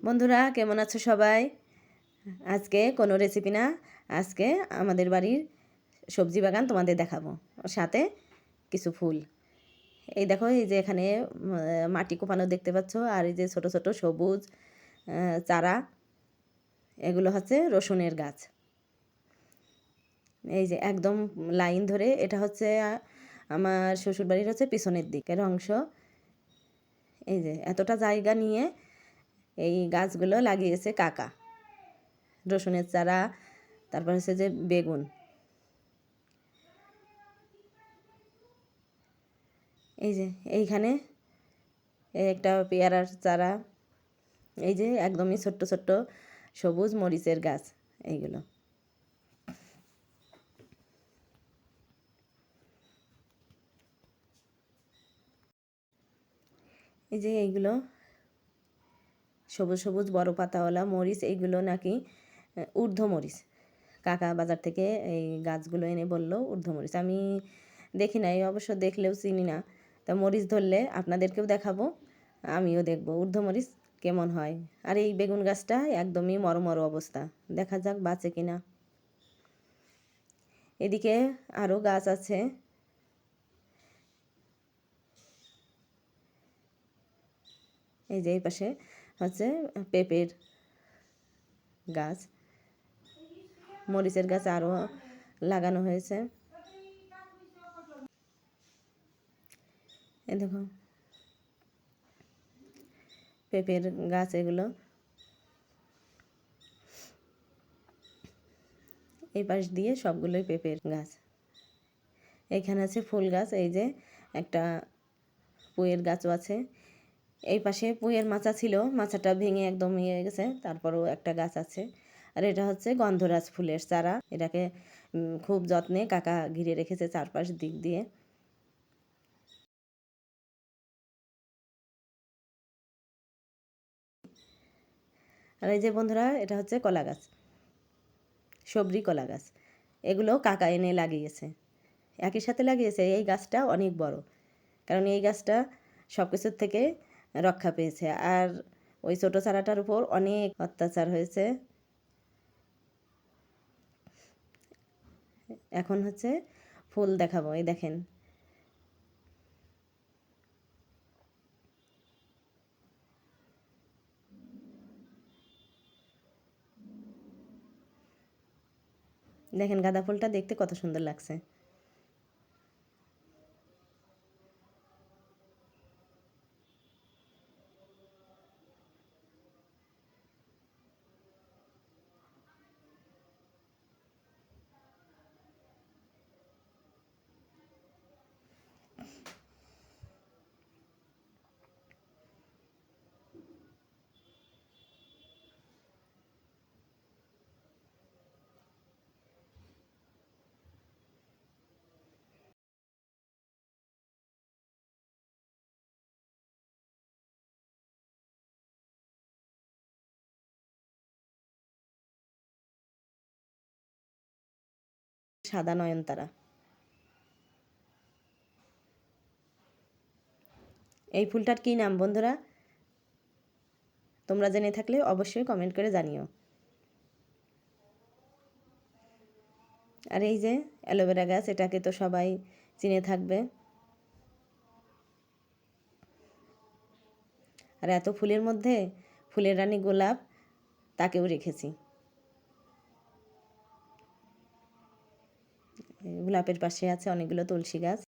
বন্ধুরা, কেমন আছো সবাই? আজকে কোনো রেসিপি না, আজকে আমাদের বাড়ির সবজি বাগান তোমাদের দেখাবো। সাথে কিছু ফুল। এই দেখো, এই যে এখানে মাটি কোপানো দেখতে পাচ্ছ, আর এই যে ছোট ছোট সবুজ চারা, এগুলো হচ্ছে রসুনের গাছ। এই যে একদম লাইন ধরে, এটা হচ্ছে আমার শ্বশুরবাড়ির হচ্ছে পিছনের দিকের অংশ। এই যে এতটা জায়গা নিয়ে এই গাছগুলো লাগিয়েছে কাকা। রসুনের চারা, তারপর হচ্ছে যে বেগুন। এই যে এইখানে এই একটা পেয়ারার চারা। এই যে একদমই ছোট্ট ছোট্ট সবুজ মরিচের গাছ এইগুলো। এই যে এইগুলো সবুজ সবুজ বড় পাতাওয়ালা মরিচ, এইগুলো নাকি ঊর্ধ্ব মরিচ। কাকা বাজার থেকে এই গাছগুলো এনে বলল, ঊর্ধ্ব মরিচ। আমি দেখি নাই, অবশ্য দেখলেও চিনি না। তা মরিচ ধরলে আপনাদেরকেও দেখাবো, আমিও দেখব। ঊর্ধ্ব মরিচ কেমন হয়? আর এই বেগুন গাছটা একদমই মরো মরো অবস্থা। দেখা যাক বাঁচে কিনা। এদিকে আরও গাছ আছে। এই যে এই পাশে হচ্ছে পেঁপের গাছ। মরিচের গাছ আরও লাগানো হয়েছে। এই দেখো, পেঁপের গাছ এগুলো। এই পাশ দিয়ে সবগুলোই পেঁপের গাছ। এখানে আছে ফুল গাছ, এই যে একটা পুঁয়ের গাছও আছে। এই পাশে পুঁয়ের মাচা ছিল, মাচাটা ভেঙে একদম ইয়ে হয়ে গেছে, তারপরও একটা গাছ আছে। আর এটা হচ্ছে গন্ধরাজ ফুলের চারা, এটাকে খুব যত্নে কাকা ঘিরে রেখেছে চারপাশ দিক দিয়ে। আর এই যে বন্ধুরা, এটা হচ্ছে কলা গাছ, সবরি কলা গাছ, এগুলো কাকা এনে লাগিয়েছে। একই সাথে লাগিয়েছে, এই গাছটা অনেক বড়, কারণ এই গাছটা সব কিছুর থেকে রক্ষা পেয়েছে। আর ওই ছোটো চারাটার উপর অনেক অত্যাচার হয়েছে। এখন হচ্ছে ফুল দেখাবো, এই দেখেন। দেখেন গাঁদা ফুলটা দেখতে কত সুন্দর লাগছে। সাদা নয়নতারা এই ফুলটার কী নাম বন্ধুরা? তোমরা জেনে থাকলে অবশ্যই কমেন্ট করে জানিও। আর এই যে অ্যালোভেরা গাছ, এটাকে তো সবাই চিনে থাকবে। আর এত ফুলের মধ্যে ফুলের রানী গোলাপ, তাকেও রেখেছি। গোলাপের পাশে আছে অনেকগুলো তুলসী গাছ।